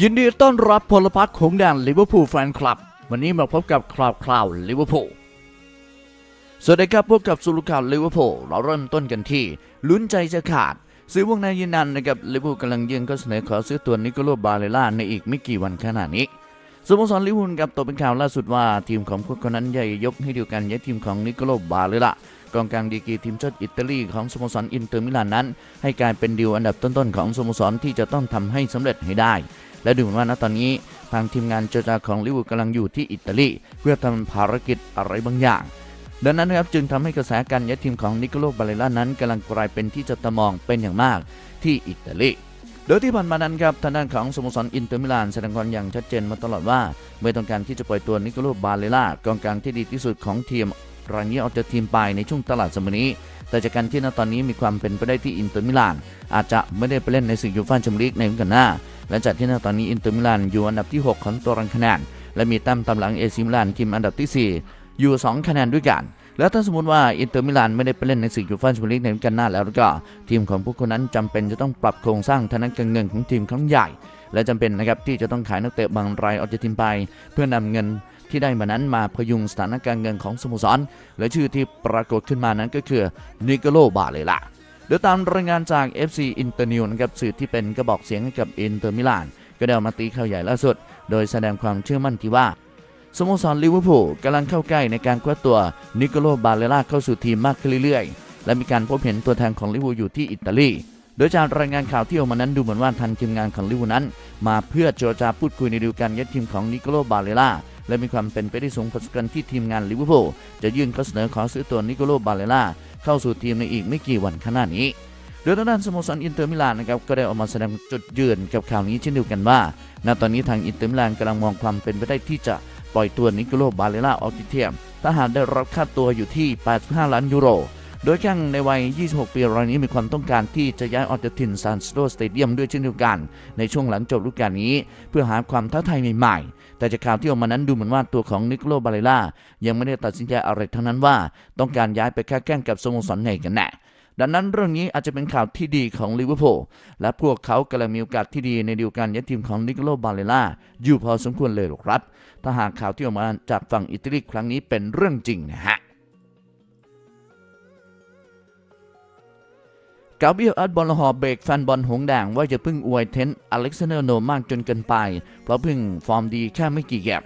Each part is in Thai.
ยินดีต้อนรับพลพรรคของแดนลิเวอร์พูลแฟนคลับ วันนี้มาพบกับคราวคราวลิเวอร์พูลสวัสดีครับพบกับสุลุข่าวลิเวอร์พูลเราเริ่มต้นกันที่ ลุ้นใจจะขาด ซื้อวงในยืนยันนะครับลิเวอร์พูลกำลังยื่นข้อเสนอขอซื้อตัวนิโคโลบาเลล่าในอีกไม่กี่วันขณะนี้สโมสรลิเวอร์พูลกับตัวเป็นข่าวล่าสุดว่าทีมของพวกคนนั้นใหญ่ยกให้เดียวกันย้ายทีมของนิโคโลบาเลล่ากองกลางดีกีทีมชาติอิตาลีของสโมสรอินเตอร์มิลานนั้น ให้กลายเป็นดีลอันดับต้นๆของสโมสรที่จะต้องทำให้สำเร็จให้ได้ และดูเหมือนว่าณตอนนี้ทางทีมงานเจรจาของลิเวอร์พูลกำลังอยู่ที่อิตาลี เพื่อทำภารกิจอะไรบางอย่าง ดังนั้นนะครับจึงทำให้กระแสการย้ายทีมของนิโคโลบาเลล่านั้นกำลังกลายเป็นที่จับตามองเป็นอย่างมากที่อิตาลีโดยที่ผ่านมานั้นครับทางด้านของสโมสรอินเตอร์มิลานแสดงความอย่างชัดเจนมาตลอดว่า ไม่ต้องการที่จะปล่อยตัวนิโคโลบาเลล่ากองกลางที่ดีที่สุดของทีมรายนี้ออกจากทีมไปในช่วงตลาดสมัยนี้ แต่จากการที่ณตอนนี้มีความเป็นไปได้ที่อินเตอร์มิลานอาจจะไม่ได้ไปเล่นในศึกยูฟ่าแชมเปี้ยนลีกในวันกันหน้า และจากที่ณตอนนี้อินเตอร์มิลานอยู่อันดับที่ 6 ของตารางคะแนนและมีแต้มตามหลังเอซิมิลานทีมอันดับที่ 4 อยู่ 2 คะแนนด้วยกัน แล้วถ้าสมมติว่าอินเตอร์มิลานไม่ได้ไปเล่นในศึกยูฟ่าแชมเปี้ยนลีกในฤดูกาลหน้าแล้วก็ ทีมของพวกคนนั้นจำเป็นจะต้องปรับโครงสร้างทางด้านการเงินของทีมครั้งใหญ่ และจำเป็นนะครับที่จะต้องขายนักเตะบางรายออกจากทีมไป เพื่อนำเงินที่ได้มานั้นมาพยุงสถานการณ์เงินของสโมสร และชื่อที่ปรากฏขึ้นมานั้นก็คือนิโคโลบาเลล่า โดยตามรายงานจาก FC Internews นะครับสื่อที่เป็นกระบอกเสียงให้กับอินเตอร์มิลานก็ได้ออกมาตีข่าวใหญ่ล่าสุด โดยแสดงความเชื่อมั่นที่ว่าสโมสรลิเวอร์พูลกำลังเข้าใกล้ในการคว้าตัวนิโคโลบาเลล่าเข้าสู่ทีมมากขึ้นเรื่อยๆ และมีการพบเห็นตัวแทนของลิเวอร์พูลอยู่ที่อิตาลี โดยจากรายงานข่าวที่ออกมานั้นดูเหมือนว่าทางทีมงานของลิเวอร์พูลนั้น มาเพื่อเจรจาพูดคุยในดูการย้ายทีมของนิโคโลบาเลล่า และมีความเป็นไปได้สูงพอสมควรที่ทีมงานลิเวอร์พูลจะยื่นข้อเสนอขอซื้อตัวนิโคโลบาเลล่าเข้าสู่ทีมในอีกไม่กี่วันข้างหน้านี้โดยทางด้านสโมสรอินเตอร์มิลานนะครับก็ได้ออกมาแสดงจุดยืนกับข่าวนี้เช่นเดียวกันว่าณตอนนี้ทางอินเตอร์มิลานกำลังมองความเป็นไปได้ที่จะปล่อยตัวนิโคโลบาเลล่าออกจากทีมถ้าหากได้รับค่าตัวอยู่ที่ 85 ล้านยูโรโดยแข้งในวัย 26 ปีรายนี้มีความต้องการที่จะย้ายออกจากถิ่นซานซิโรสเตเดียมด้วยเช่นเดียวกัน ในช่วงหลังจบฤดูกาลนี้ เพื่อหาความท้าทายใหม่ๆ แต่จากข่าวที่ออกมานั้นดูเหมือนว่าตัวของนิโคลบาเลล่ายังไม่ได้ตัดสินใจอะไรทั้งนั้นว่า ต้องการย้ายไปค้าแข่งกับสโมสรไหนกันแน่ดังนั้นเรื่องนี้อาจจะเป็นข่าวที่ดีของลิเวอร์พูลและพวกเขากำลังมีโอกาสที่ดีในเดียวกันยัดทีมของนิโคลบาเลล่าอยู่พอสมควรเลยหรอกครับ ถ้าหากข่าวที่ออกมาจากฝั่งอิตาลีครั้งนี้เป็นเรื่องจริงนะฮะ กาเบียลอัดบอลฮอเบรกแฟนบอลหงแดงว่าจะพึ่งอวยเทนอเล็กซานเดอร์โนมากจนเกินไป เพราะพึ่งฟอร์มดีแค่ไม่กี่แกม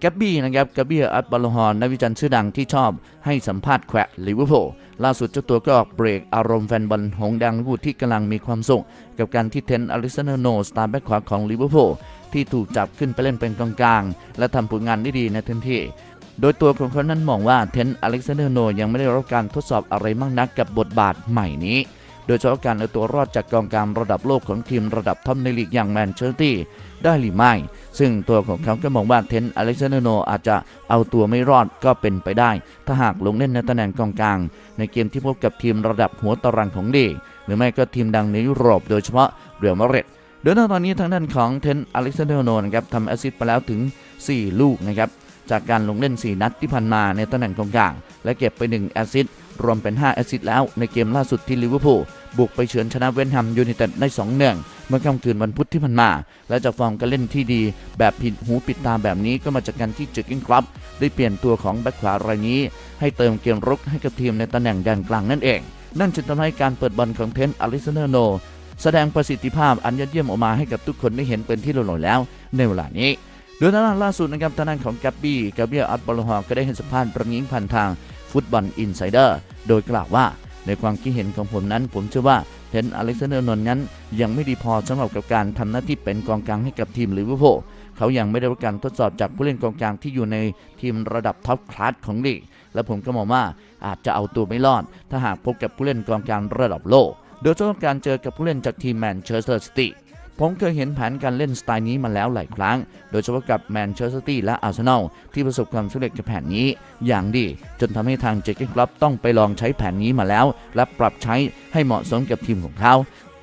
แกบบี้นะครับกาบียลอัดบอลฮอนักวิจารณ์ชื่อดังที่ชอบให้สัมภาษณ์แควะลิเวอร์พูลล่าสุดเจ้าตัวก็ออกเบรกอารมณ์แฟนบอลหงแดงลิเวอร์พูลที่กำลังมีความสุขกับการที่เทนอเล็กซานเดอร์โนสตาร์แบ็คขวาของลิเวอร์พูลที่ถูกจับขึ้นไปเล่นเป็นกองกลาง และทำผลงานได้ดีในทันทีโดยตัวของเขานั้นมองว่าเทนอเล็กซานเดอร์โนยังไม่ได้รับการทดสอบอะไรมากนักกับบทบาทใหม่นี้ โดยเฉพาะการเอาตัวรอดจากกองกลางระดับโลกของทีมระดับท็อปในลีกอย่างแมนเชสเตอร์ได้หรือไม่ ซึ่งตัวของเขาก็มองว่าเทนต์อเล็กซานโนอาจจะเอาตัวไม่รอดก็เป็นไปได้ ถ้าหากลงเล่นในตำแหน่งกองกลาง ในเกมที่พบกับทีมระดับหัวตารางของลีกหรือไม่ก็ทีมดังในยุโรป โดยเฉพาะเรอัลมาดริดโดยตอนนี้ทางด้านของเทนต์อเล็กซานโนนะครับทำแอสซิสต์ไปแล้วถึง 4 ลูกนะครับ จากการลงเล่น 4 นัดที่ผ่านมาในตำแหน่งกองกลาง และเก็บไป 1 แอสซิสต์รวมเป็น 5 แอสซิสต์แล้วในเกมล่าสุดที่ลิเวอร์พูลบุกไปเฉือนชนะเวนแฮมยูไนเต็ดได้2เนื่องเมื่อค่ำคืนวันพุธที่ผ่านมา และจากฟอร์มการเล่นที่ดี แบบผิดหูปิดตาแบบนี้ก็มาจากการที่เจอร์กินครับ ได้เปลี่ยนตัวของแบ็คขวารายนี้ ให้เติมเกมรุกให้กับทีมในตำแหน่งแดนกลางนั่นเอง นั่นจึงทำให้การเปิดบอลของเทนอลิซเนอร์โน แสดงประสิทธิภาพอันยอดเยี่ยมออกมาให้กับทุกคนได้เห็นเป็นที่หล่อๆแล้วในเวลานี้ โดยทางด้านล่าสุดนะครับทางด้านของแกบบี้กาเบียอัตบอลฮอก็ได้ให้สัมภาษณ์ประงิงผ่านทางฟุตบอลอินไซเดอร์โดยกล่าวว่าในความคิดเห็นของผมนั้น ผมเชื่อว่าเทนอเล็กซานเดอร์นนนั้น ยังไม่ดีพอสำหรับกับการทำหน้าที่เป็นกองกลางให้กับทีมลิเวอร์พูลเขายังไม่ได้รับการทดสอบจากผู้เล่นกองกลางที่อยู่ในทีมระดับท็อปคลาสของลีกและผมก็มองว่าอาจจะเอาตัวไม่รอด ถ้าหากพบกับผู้เล่นกองกลางระดับโลก โดยเฉพาะการเจอกับผู้เล่นจากทีมแมนเชสเตอร์ซิตี้ ผมเคยเห็นแผนการเล่นสไตล์นี้มาแล้วหลายครั้ง โดยเฉพาะกับแมนเชสเตอร์ซิตี้และอาร์เซนอลที่ประสบความสำเร็จกับแผนนี้อย่างดี จนทำให้ทางเจคกนคลับต้องไปลองใช้แผนนี้มาแล้ว และปรับใช้ให้เหมาะสมกับทีมของเขา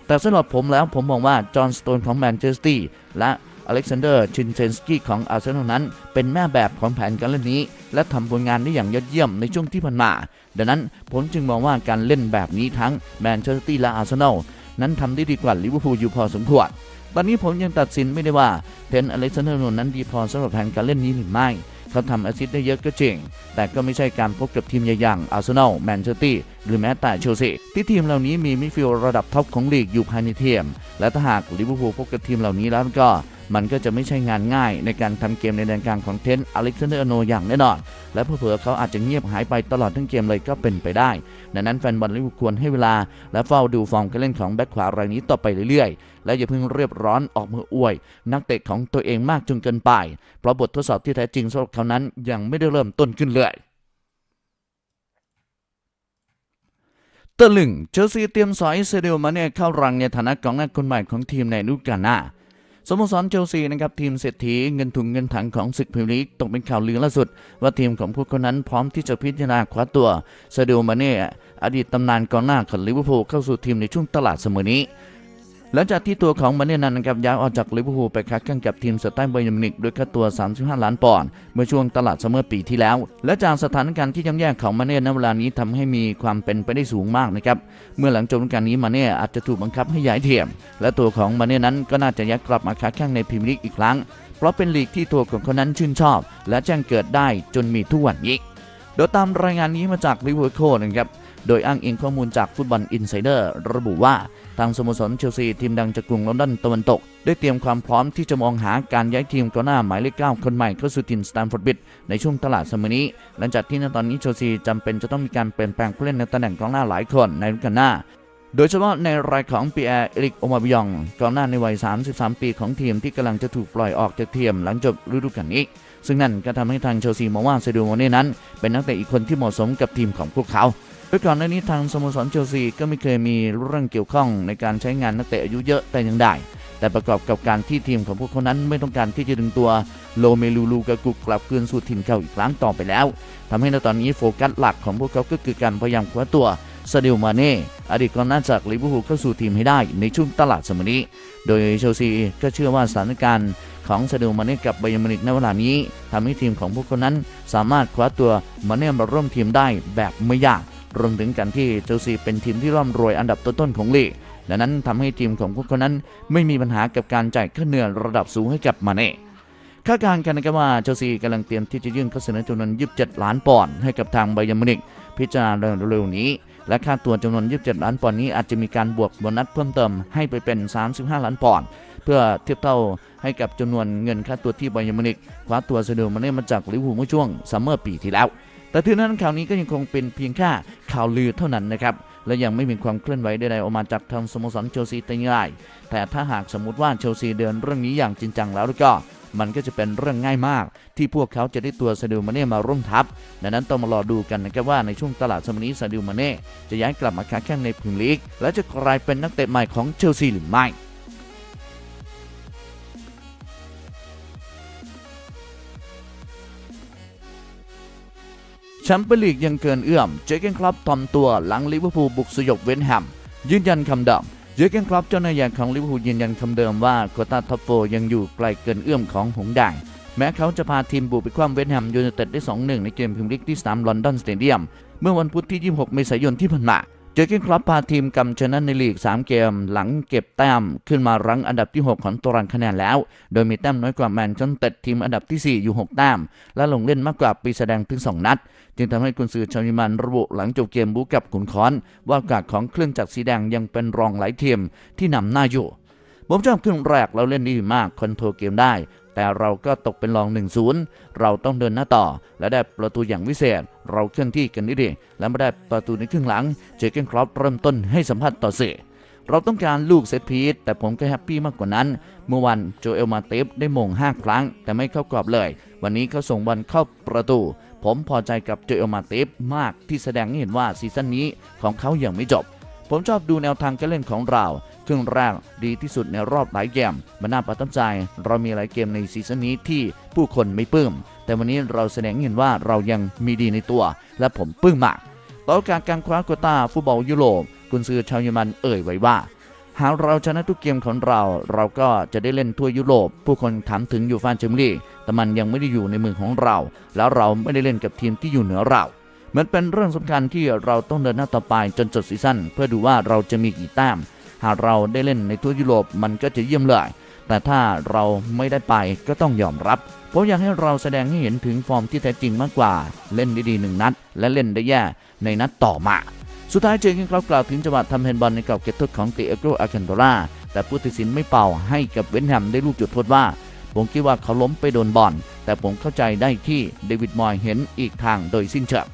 แต่สำหรับผมแล้วผมมองว่าจอห์นสโตนของแมนเชสเตอร์ซิตี้และอเล็กซานเดอร์ชินเซนสกี้ของอาร์เซนอลนั้น เป็นแม่แบบของแผนการเล่นนี้ และทำผลงานได้อย่างยอดเยี่ยมในช่วงที่ผ่านมา ดังนั้นผมจึงมองว่าการเล่นแบบนี้ทั้งแมนเชสเตอร์ซิตี้และอาร์เซนอล นั้นทำได้ดีกว่าลิเวอร์พูลอยู่พอสมควรตอนนี้ผมยังตัดสินไม่ได้ว่าเทนอเล็กซานเดอร์นนนั้นดีพอสำหรับแผนการเล่นนี้หรือไม่เขาทำแอสซิสต์ได้เยอะก็จริง แต่ก็ไม่ใช่การพบกับทีมใหญ่อย่างอาร์เซนอลแมนเชสเตอร์หรือแม้แต่เชลซีที่ทีมเหล่านี้มีมิดฟิลด์ระดับท็อปของลีกอยู่ภายในทีมและถ้าหากลิเวอร์พูลพบกับทีมเหล่านี้แล้วก็ มันก็จะไม่ใช่งานง่ายในการทำเกมในแดนกลางของเทนอเล็กซานเดอร์โนอย่างแน่นอน และเผื่อเขาอาจจะเงียบหายไปตลอดทั้งเกมเลยก็เป็นไปได้ ดังนั้นแฟนบอลลิเวอร์พูลควรให้เวลา และเฝ้าดูฟอร์มการเล่นของแบ็คขวารายนี้ต่อไปเรื่อยๆ และอย่าเพิ่งเรียบร้อนออกมืออวย นักเตะของตัวเองมากจนเกินไป เพราะบททดสอบที่แท้จริงสำหรับเขานั้นยังไม่ได้เริ่มต้นขึ้นเลยตะลึงเชลซีเตรียมสอยเซเดลมาเน่เข้ารังในฐานะกองหน้าคนใหม่ของทีมในฤดูกาลหน้า สโมสรเชลซีนะครับทีมเศรษฐีเงินถุงเงินถังของศึกพรีเมียร์ลีกตกเป็นข่าวลือล่าสุด ว่าทีมของพวกเขานั้นพร้อมที่จะพิจารณาคว้าตัวเซเดลมาเน่อดีตตำนานกองหน้าของลิเวอร์พูลเข้าสู่ทีมในช่วงตลาดเสมอนี้ หลังจากที่ตัวของมาเน่นั้นนะครับย้ายออกจากลิเวอร์พูลไปค้าแข่งกับทีมสไตล์ไบย์มินิกด้วยค่าตัว 35 ล้านปอนด์เมื่อช่วงตลาดซัมเมอร์ปีที่แล้ว และจากสถานการณ์ที่ย่ำแย่ของมาเน่ในเวลานี้ทำให้มีความเป็นไปได้สูงมากนะครับเมื่อหลังจบฤดูกาลนี้มาเน่อาจจะถูกบังคับให้ย้ายทีมและตัวของมาเน่นั้นก็น่าจะย้ายกลับมาค้าแข่งในพรีเมียร์ลีกอีกครั้ง เพราะเป็นลีกที่ตัวของเขานั้นชื่นชอบ และแจ้งเกิดได้จนมีทุกวันนี้โดยตามรายงานนี้มาจากลิเวอร์พูลนะครับ โดยอ้างอิงข้อมูลจากฟุตบอลอินไซเดอร์ระบุว่า ทางสโมสรเชลซีทีมดังจากกรุงลอนดอนตะวันตก ได้เตรียมความพร้อมที่จะมองหาการย้ายทีมกองหน้าหมายเลข9คนใหม่เข้าสู่ทีมสแตมฟอร์ดบิดในช่วงตลาดสมัยนี้หลังจากที่ในตอนนี้เชลซีจำเป็นจะต้องมีการเปลี่ยนแปลงผู้เล่นในตำแหน่งกองหน้าหลายคนในฤดูกาลหน้าโดยเฉพาะในรายของปีแอร์เอริกโอมาบิยองกองหน้าในวัย 33 ปีของทีมที่กำลังจะถูกปล่อยออกจากทีมหลังจบฤดูกาลนี้ ซึ่งนั่นก็ทำให้ทางเชลซีมองว่าเซดูโมเน่นั้น เป็นนักเตะอีกคนที่เหมาะสมกับทีมของพวกเขา โดยก่อนหน้านี้ทางสโมสรเชลซีก็ไม่เคยมีเรื่องเกี่ยวข้องในการใช้งานนักเตะอายุเยอะแต่ยังได้ แต่ประกอบกับการที่ทีมของพวกเขานั้นไม่ต้องการที่จะดึงตัวโลเมลูลูกากุกกลับคืนสู่ถิ่นเก่าอีกครั้งต่อไปแล้วทำให้ในตอนนี้โฟกัสหลักของพวกเขาก็คือการพยายามคว้าตัวซาดิโอมาเน่อดีตกองหน้าจากลิเวอร์พูลเข้าสู่ทีมให้ได้ในช่วงตลาดสมัยนี้ โดยเชลซีก็เชื่อว่าสถานการณ์ของซาดิโอมาเน่กับไบยร์นมิวนิกในเวลานี้ทำให้ทีมของพวกเขานั้นสามารถคว้าตัวมาเน่มาร่วมทีมได้แบบไม่ยาก รวมถึงการที่เชลซีเป็นทีมที่ร่ำรวยอันดับต้นๆของลีกดังนั้นทำให้ทีมของพวกเขานั้นไม่มีปัญหากับการจ่ายค่าเหนื่อยระดับสูงให้กับมาเน่คาดการณ์กันนะครับว่าเชลซีกำลังเตรียมที่จะยื่นข้อเสนอจำนวน 27 ล้านปอนด์ให้กับทางไบยมินิกพิจารณาเร็วๆนี้ และค่าตัวจำนวน 27 ล้านปอนด์นี้อาจจะมีการบวกโบนัสเพิ่มเติมให้ไปเป็น 35 ล้านปอนด์เพื่อเทียบเท่าให้กับจำนวนเงินค่าตัวที่ไบยมินิกคว้าตัวเซเดมาเน่มาจากลิเวอร์พูลเมื่อช่วงซัมเมอร์ปีที่แล้ว แต่ถึงนั้นข่าวนี้ก็ยังคงเป็นเพียงแค่ข่าวลือเท่านั้นนะครับและยังไม่มีความเคลื่อนไหวใดๆออกมาจากทางสโมสรเชลซีแต่อย่างไรแต่ถ้าหากสมมติว่าเชลซีเดินเรื่องนี้อย่างจริงจังแล้วก็มันก็จะเป็นเรื่องง่ายมาก ที่พวกเขาจะได้ตัวซาดิลมาเน่มาร่วมทัพดังนั้นต้องมารอดูกันนะครับว่าในช่วงตลาดสมัยนี้ซาดิลมาเน่จะย้ายกลับมาค้าแข่งในพรีเมียร์ลีกและจะกลายเป็นนักเตะใหม่ของเชลซีหรือไม่ แชมเปี้ยนลีกยังเกินเอื้อม เจเกนคลับทำตัวหลังลิเวอร์พูลบุกสยบเวนแฮม ยืนยันคำเดิม เจเกนคลับเจ้านายใหญ่ของลิเวอร์พูลยืนยันคำเดิมว่าโควต้าท็อปโฟร์ยังอยู่ไกลเกินเอื้อมของหงแดงแม้เขาจะพาทีมบุกไปคว้าเวนแฮมยูไนเต็ดได้ 2-1 ในเกมพรีเมียร์ลีกที่สนามลอนดอนสเตเดียม เมื่อวันพุธที่ 26 เมษายนที่ผ่านมา เจอร์เกนคลับพาทีมกำชนะในลีก 3 เกม หลังเก็บแต้มขึ้นมารั้งอันดับที่ 6 ของตารางคะแนนแล้ว โดยมีแต้มน้อยกว่าแมนเชสเตอร์ทีมอันดับที่ 4 อยู่ 6 แต้ม และลงเล่นมากกว่าปีแสดงถึง 2 นัด จึงทำให้กุนซือชาวเยอรมันระบุหลังจบเกมบูกับขุนค้อน ว่าโอกาสของเครื่องจักรสีแดงยังเป็นรองหลายทีมที่นำหน้าอยู่ผมชอบครึ่งแรกเราเล่นดีมากคอนโทรลเกมได้ แต่เราก็ตกเป็นรอง 1-0 เราต้องเดินหน้าต่อ และได้ประตูอย่างวิเศษ เราเคลื่อนที่กันดีๆและไม่ได้ประตูในครึ่งหลัง เจเกนครอปเริ่มต้นให้สัมผัสต่อเสียเราต้องการลูกเซตพีซแต่ผมก็แฮปปี้มากกว่านั้น เมื่อวันโจเอลมาเตฟได้มง5ครั้ง แต่ไม่เข้ากรอบเลย วันนี้เขาส่งบอลเข้าประตู ผมพอใจกับโจเอลมาเตฟมากที่แสดงให้เห็นว่าซีซั่นนี้ของเขายังไม่จบ ผมชอบดูแนวทางการเล่นของเรา ครึ่งแรกดีที่สุดในรอบหลายเกมมันน่าประทับใจ เรามีหลายเกมในซีซั่นนี้ที่ผู้คนไม่ปลื้ม แต่วันนี้เราแสดงเห็นว่าเรายังมีดีในตัว และผมปลื้มมากต่อการการคว้าโควตาฟุตบอลยุโรปกุนซือชาวเยอรมันเอ่ยไว้ว่าหากเราชนะทุกเกมของเรา เราก็จะได้เล่นทั่วยุโรป ผู้คนถามถึงยูฟ่าแชมเปี้ยนลีกแต่มันยังไม่ได้อยู่ในมือของเรา แล้วเราไม่ได้เล่นกับทีมที่อยู่เหนือเรา มันเป็นเรื่องสำคัญที่เราต้องเดินหน้าต่อไปจนจบซีซั่นเพื่อดูว่าเราจะมีกี่แต้ม หากเราได้เล่นในทั่วยุโรปมันก็จะเยี่ยมเลย แต่ถ้าเราไม่ได้ไปก็ต้องยอมรับเพราะอยากให้เราแสดงให้เห็นถึงฟอร์มที่แท้จริงมากกว่า เล่นได้ดีหนึ่งนัด และเล่นได้แย่ในนัดต่อมาสุดท้ายเจอกันครับกล่าวถึงจังหวะทำแฮนด์บอลในกรอบเขตโทษของติเอโกรอาคันโดราแต่ผู้ตัดสินไม่เป่าให้กับเวนแฮมได้ลูกจุดโทษว่า ผมคิดว่าเขาล้มไปโดนบอลแต่ผมเข้าใจได้ที่เดวิดมอยเห็นอีกทางโดยสิ้นเชิง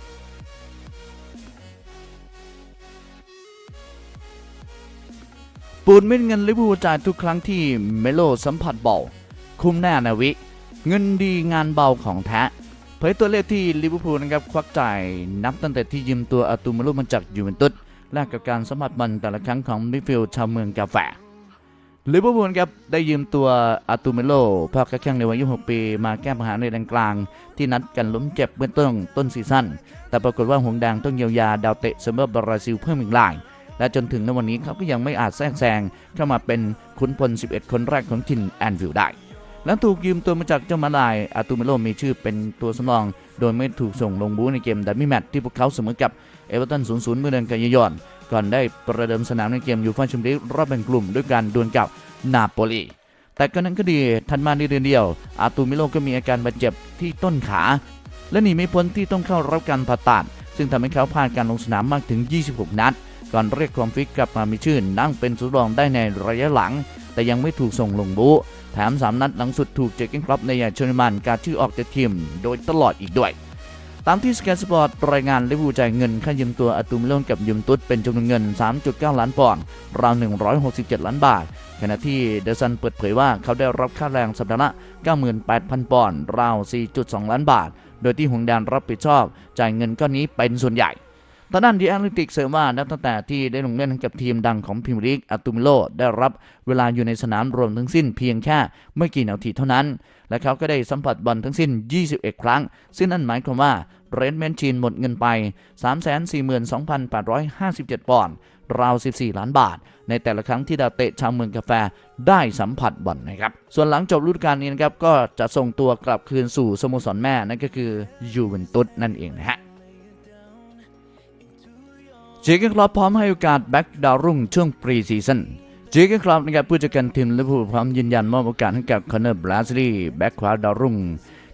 ปูนเม็ดเงินลิเวอร์พูจ่ายทุกครั้งที่เมโลสัมผัสบอลคุมหน้านาวิ เงินดีงานเบาของแท้เผยตัวเลขที่ลิเวอร์พูลนะครับควักจ่ายนับตั้งแต่ที่ยืมตัวอาตูมารุมาจากยูเวนตุสแลกกับการสัมผัสบอลแต่ละครั้งของมิดฟิลด์ชาวเมืองกาแฟลิเวอร์พูลครับได้ยืมตัวอาตูเมโลภาคแข้งในวัย 26 ปี มาแก้ปัญหาในแดนกลาง ที่นัดกันล้มเจ็บเมื่อต้นต้นซีซั่นแต่ปรากฏว่าหงแดงต้องเยียวยาดาวเตะสำหรับบราซิลเพิ่มอีกราย และจนถึงในวันนี้เขาก็ยังไม่อาจแทรกแซงเข้ามาเป็นขุนพล 11 คนแรกของทินแอนฟิลได้และถูกยืมตัวมาจากเจ้ามาลายอาตูเมโลมีชื่อเป็นตัวสำรอง โดยไม่ถูกส่งลงบูในเกมดับมิแมตที่พวกเขาเสมอกับเอเวอร์ตัน 0-0 เมื่อเดือนกันยายนก่อนได้ประเดิมสนามในเกมยูฟ่าแชมเปี้ยนส์รอบแบ่งกลุ่มด้วยการดวลกับนาโปลีแต่ก็นั้นก็ดีทันมาในเดือนเดียว อาตูมิโลก็มีอาการบาดเจ็บที่ต้นขา และหนีไม่พ้นที่ต้องเข้ารับการผ่าตัด ซึ่งทำให้เขาพลาดการลงสนามมากถึง 26 นัด ก่อนเรียกความฟิตกลับมามีชื่อนั่งเป็นสุดรองได้ในระยะหลัง แต่ยังไม่ถูกส่งลงบูแถม3นัดหลังสุดถูกเจอเกนคลับในยาชนมันการชื่อออกจากทีมโดยตลอดอีกด้วยตามที่สแกนสปอร์ตรายงานลิเวอร์พูลจ่ายเงินค่ายืมตัวอตูมิโลนกับยูมตุสเป็นจำนวนเงิน 3.9 ล้านปอนด์ราว 167 ล้านบาท ขณะที่เดซันเปิดเผยว่าเขาได้รับค่าแรงสัปดาห์ละ 98,000 ปอนด์ราว 4.2 ล้านบาท โดยที่หงแดนรับผิดชอบจ่ายเงินก้อนนี้เป็นส่วนใหญ่ ตอนนั้นดีแอนลิติกเสริมว่านับตั้งแต่ที่ได้ลงเล่นกับทีมดังของพรีเมียร์ลีกอาตูมิโลได้รับเวลาอยู่ในสนามรวมทั้งสิ้นเพียงแค่ไม่กี่นาทีเท่านั้น และเขาก็ได้สัมผัสบอลทั้งสิ้น 21 ครั้ง ซึ่งนั่นหมายความว่าเรนแมนชินหมดเงินไป 342,857 ปอนด์ราว 14 ล้านบาท ในแต่ละครั้งที่ดาเตะชาวเมืองกาแฟได้สัมผัสบอลนะครับ ส่วนหลังจบฤดูกาลนี้นะครับ ก็จะส่งตัวกลับคืนสู่สโมสรแม่นั่นก็คือยูเวนตุสนั่นเองนะฮะ เจเกนคลอปพร้อมให้โอกาสแบ็กดาวรุ่งช่วงปรีซีซั่นเจเกนคลอปนะครับผู้จัดการทีมแลิเวอร์พูลพร้อมยืนยันมอบโอกาสให้กับคอนเนอร์บราซลีแบ็กขวาดาวรุ่ง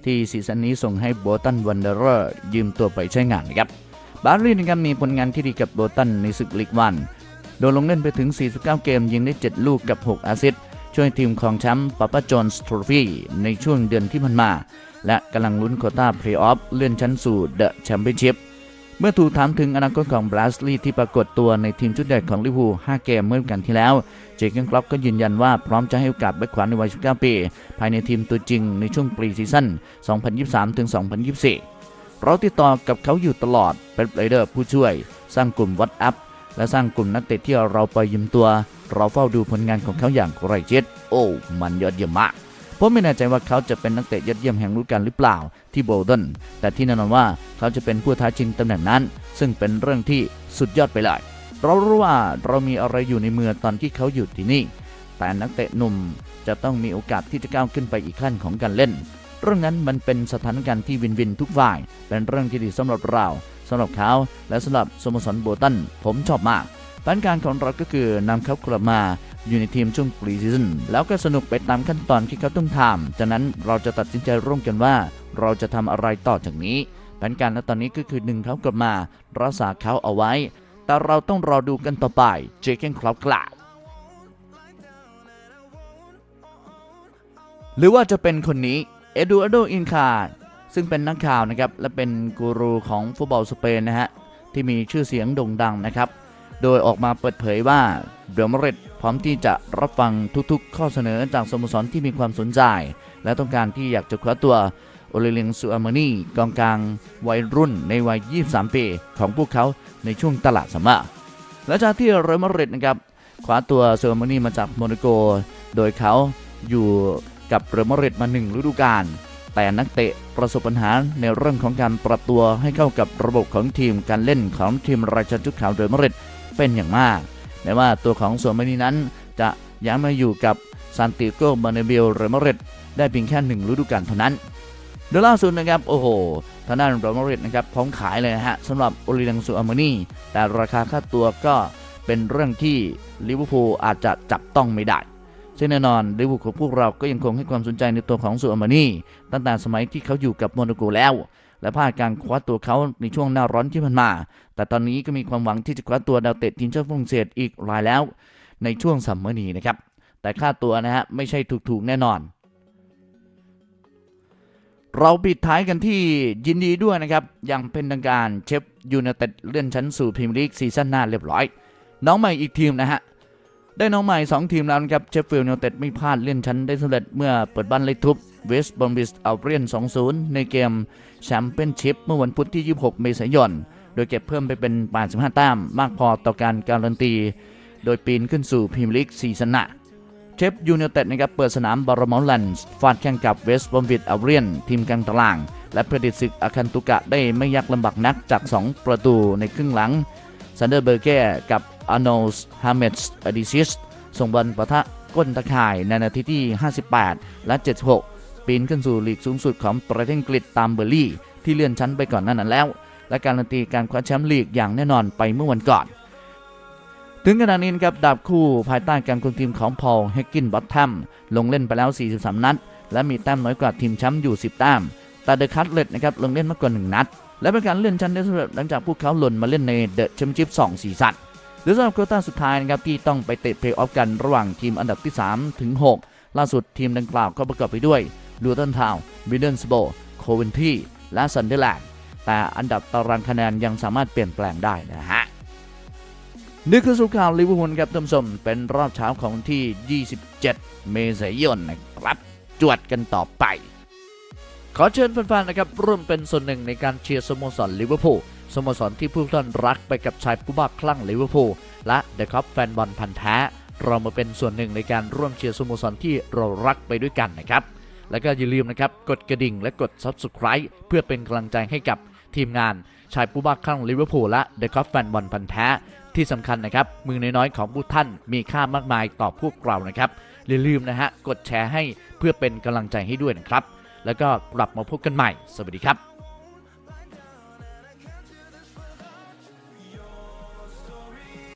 ที่ซีซั่นนี้ส่งให้โบตันวันเดอร์ยืมตัวไปใช้งานนะครับบราซิลีนะครับมีผลงานที่ดีกับโบตันในศึกลีกวัน โดยลงเล่นไปถึง 49 เกมยิงได้ 7 ลูกกับ 6 แอสซิสต์ช่วยทีมของแชมป์ปาปาจอนส์ทรฟีในช่วงเดือนที่ผ่านมา และกำลังลุ้นโคต้าเพลย์ออฟเลื่อนชั้นสู่เดอะแชมเปี้ยนชิพ เมื่อถูกถามถึงอนาคตของบราซิลีที่ปรากฏตัวในทีมชุดใหญ่ของลิเวอร์พูล5เกมเมื่อกันที่แล้ว เจเกนคล็อปก็ยืนยันว่าพร้อมจะให้โอกาสแบ็คขวาในวัย 19 ปี ภายในทีมตัวจริงในช่วงปรีซีซั่น 2023-2024 เราติดต่อกับเขาอยู่ตลอด เป็นไรเดอร์ผู้ช่วย สร้างกลุ่มวัดอัพและสร้างกลุ่มนักเตะที่เราไปยืมตัว เราเฝ้าดูผลงานของเขาอย่างใกล้ชิดโอ้ มันยอดเยี่ยมมาก ผมไม่แน่ใจว่าเขาจะเป็นนักเตะยอดเยี่ยมแห่งฤดูกาลหรือเปล่าที่โบลเดนแต่ที่แน่นอนว่าเขาจะเป็นผู้ท้าชิงตำแหน่งนั้น ซึ่งเป็นเรื่องที่สุดยอดไปเลยเรารู้ว่าเรามีอะไรอยู่ในมือตอนที่เขาอยู่ที่นี่ แต่นักเตะหนุ่มจะต้องมีโอกาสที่จะก้าวขึ้นไปอีกขั้นของการเล่น เรื่องนั้นมันเป็นสถานการณ์ที่วินวินทุกฝ่าย เป็นเรื่องที่ดีสำหรับเราสำหรับเขาและสำหรับสโมสรโบตันผมชอบมาก แผนการของเราก็คือนำเขากลับมาอยู่ในทีมช่วงปรีซีซั่นแล้วก็สนุกไปตามขั้นตอนที่เขาต้องทำจากนั้นเราจะตัดสินใจร่วมกันว่า เราจะทำอะไรต่อจากนี้แผนการณตอนนี้ก็คือดึงเขากลับมา รักษาเขาเอาไว้ แต่เราต้องรอดูกันต่อไปเจเกนคลอปกล่าวหรือว่าจะเป็นคนนี้เอดูอาโดอินคาซึ่งเป็นนักข่าวนะครับและเป็นกูรูของฟุตบอลสเปนนะฮะที่มีชื่อเสียงโด่งดังนะครับ โดยออกมาเปิดเผยว่าเรอัลมาริดพร้อมที่จะรับฟังทุกๆ ข้อเสนอจากสโมสรที่มีความสนใจ และต้องการที่อยากจะคว้าตัวโอเลเลียงซูอามานีกองกลางวัยรุ่นในวัย 23 ปี ของพวกเขาในช่วงตลาดซัมเมอร์หลังจากที่เรอัลมาดริดนะครับคว้าตัวซูอามานีมาจากโมนาโก โดยเขาอยู่กับเรอัลมาดริดมาหนึ่งฤดูกาลแต่นักเตะประสบปัญหาในเรื่องของการปรับตัวให้เข้ากับระบบของทีมการเล่นของทีมราชันชุดขาวเรอัลมาริด เป็นอย่างมากแม้ว่าตัวของโซมานีนั้นจะย้ายมาอยู่กับซานติโกบาเนเบลเรอัลมาดริดได้เพียงแค่หนึ่งฤดูกาลเท่านั้นโดยล่าสุดนะครับ โอ้โหทางด้านเรอัลมาดริดนะครับพร้อมขายเลยนะฮะสำหรับโอลิลังซูอามานีแต่ราคาค่าตัวก็เป็นเรื่องที่ลิเวอร์พูลอาจจะจับต้องไม่ได้ซึ่งแน่นอนลิเวอร์พูลพวกเราก็ยังคงให้ความสนใจในตัวของซูอามานีตั้งแต่สมัยที่เขาอยู่กับโมนาโกแล้ว และพลาดการคว้าตัวเขาในช่วงหน้าร้อนที่ผ่านมา แต่ตอนนี้ก็มีความหวังที่จะคว้าตัวดาวเตะทีมชาติฝรั่งเศสอีกรายแล้ว ในช่วงซัมเมอร์นี้นะครับ แต่ค่าตัวนะฮะไม่ใช่ถูกๆแน่นอน เราปิดท้ายกันที่ยินดีด้วยนะครับอย่างเป็นทางการเชฟยูไนเต็ดเลื่อนชั้นสู่พรีเมียร์ลีกซีซั่นหน้าเรียบร้อย น้องใหม่อีกทีมนะฮะได้น้องใหม่ 2 ทีมแล้วนะครับเชฟฟิลด์ยูไนเต็ดไม่พลาดเลื่อนชั้นได้สำเร็จเมื่อเปิดบ้านไล่ทุบเวสต์บอมบิสเอาเรียน 2-0 ในเกมแชมเปี้ยนชิพเมื่อวันพุธที่ 26 เมษายน โดยเก็บเพิ่มไปเป็น85แต้มมากพอต่อการการันตี โดยปีนขึ้นสู่พรีเมียร์ลีกซีชนหน้าเชฟยูไนเต็ดนะครับเปิดสนามบารามอลแลนด์ฟาดแข่งกับเวสต์บอมบิดอัลเรียน ทีมกลางตาราง และประดิษฐ์ศึกอาคันตุกะได้ไม่ยากลำบากนักจาก 2 ประตูในครึ่งหลังซันเดอร์เบอร์เก้กับอาร์โนสฮาเมดส์อดิซิสส่งบอลปะทะก้นตะข่ายในนาทีที่ 58 และ 76 ปีนขึ้นสู่ลีกสูงสุดของประเทศอังกฤษตามเบอร์ลี่ ที่เลื่อนชั้นไปก่อนหน้านั้นแล้ว และการันตีการคว้าแชมป์ลีกอย่างแน่นอนไปเมื่อวันก่อน ถึงขณะนี้นครับดาบคู่ภายใต้การคุมทีมของพอลเฮกกินบอตแทมลงเล่นไปแล้ว 43 นัด และมีแต้มน้อยกว่าทีมแชมป์อยู่ 10 แต้ม แต่เดอะคัตเลตนะครับลงเล่นมากกว่า 1 นัด และเป็นการเลื่อนชั้นได้สำเร็จหลังจากพวกเขาหล่นมาเล่นในเดอะแชมเปี้ยนชิพ2ซีซั่นหรือสำหรับโควต้าสุดท้ายนะครับที่ต้องไปเตะเพลย์ออฟกันระหว่างทีมอันดับที่ 3 ถึง 6 ล่าสุดทีมดังกล่าวก็ประกอบไปด้วยลูตันทาวน์บิเดิลสโบโคเวนทีและซันเดอร์แลนด์ แต่อันดับตารางคะแนนยังสามารถเปลี่ยนแปลงได้นะฮะนี่คือสุข่าวลิเวอร์พูลครับท่านผู้ชมเป็นรอบเช้าของที่ 27 เมษายนนะครับจวดกันต่อไป ขอเชิญแฟนๆนะครับร่วมเป็นส่วนหนึ่งในการเชียร์สโมสรลิเวอร์พูลสโมสรที่ผู้ท่านรักไปกับชายผู้บ้าคลั่งลิเวอร์พูลและเดอะคัพแฟนบอลพันธ์แท้เรามาเป็นส่วนหนึ่งในการร่วมเชียร์สโมสรที่เรารักไปด้วยกันนะครับ แล้วก็อย่าลืมนะครับ กดกระดิ่งและกด Subscribe เพื่อเป็นกำลังใจให้กับ ทีมงานชายผู้บ้าคลั่งลิเวอร์พูลและเดอะคอฟแฟนบอลพันแท้ ที่สำคัญนะครับ มือน้อยๆของผู้ท่านมีค่ามากมายต่อพวกเรานะครับอย่าลืมนะฮะกดแชร์ให้เพื่อเป็นกำลังใจให้ด้วยนะครับ แล้วก็กลับมาพบกันใหม่ สวัสดีครับ